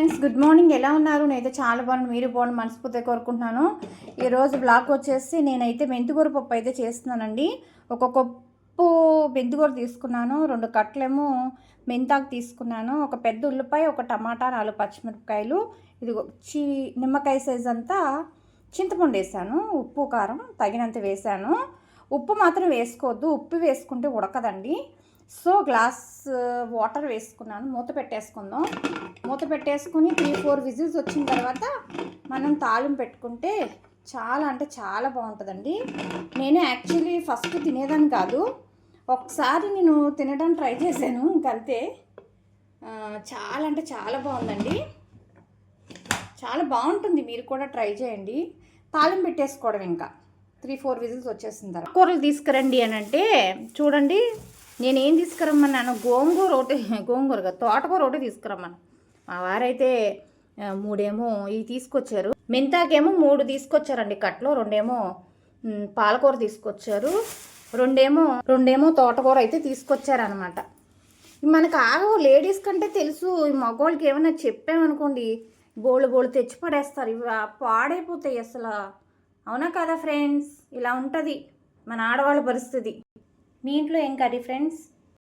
Friends good morning. ఎలా ఉన్నారు? నేనైతే చాలా బాగున్నాను. మీరు బాగుండి మనస్ఫూర్తిగా కోరుకుంటున్నాను. ఈరోజు బ్లాగ్ వచ్చేసి నేనైతే మెంతికూర పప్పు అయితే చేస్తున్నానండి. ఒక కప్పు మెంతికూర తీసుకున్నాను. రెండు కట్లేమో మెంతాకు తీసుకున్నాను. ఒక పెద్ద ఉల్లిపాయ ఒక టమాటా నాలుగు పచ్చిమిరపకాయలు. ఇది చి నిమ్మకాయ సైజ్ అంతా చింతపండు వేసాను. ఉప్పు కారం తగినంత వేసాను. ఉప్పు మాత్రం వేసుకోవద్దు. ఉప్పు వేసుకుంటే ఉడకదండి. సో గ్లాస్ వాటర్ వేసుకున్నాను మూత పెట్టేసుకుందాం. మూత పెట్టేసుకుని త్రీ ఫోర్ విజిల్స్ వచ్చిన తర్వాత మనం తాళం పెట్టుకుంటే చాలా అంటే చాలా బాగుంటుందండి. నేను యాక్చువల్లీ ఫస్ట్ తినేదాన్ని కాదు ఒకసారి నేను తినడం ట్రై చేశాను ఇంకంతే చాలా అంటే చాలా బాగుందండి. చాలా బాగుంటుంది మీరు కూడా ట్రై చేయండి. తాళం పెట్టేసుకోవడం ఇంకా. త్రీ ఫోర్ విజిల్స్ వచ్చేసిన తర్వాత. కూరలు తీసుకురండి అని అంటే చూడండి. నేనేం తీసుకురమ్మన్నాను? గోంగూర ఒకటి గోంగూర తోటకూర ఒకటి తీసుకురమ్మను. మా వారైతే మూడేమో ఇవి తీసుకొచ్చారు. మెంతాకేమో మూడు తీసుకొచ్చారండి కట్లో రెండేమో పాలకూర తీసుకొచ్చారు. రెండేమో రెండేమో తోటకూర అయితే తీసుకొచ్చారనమాట మనకు ఆగవు లేడీస్ కంటే తెలుసు ఈ మగవాళ్ళకి ఏమైనా చెప్పామనుకోండి బోళ్ళు బోళ్ళు తెచ్చి పడేస్తారు. ఇవి పాడైపోతాయి అసలు. అవునా కదా ఫ్రెండ్స్? ఇలా ఉంటుంది మన ఆడవాళ్ళ పరిస్థితి. మీ ఇంట్లో ఏం కర్రీ ఫ్రెండ్స్?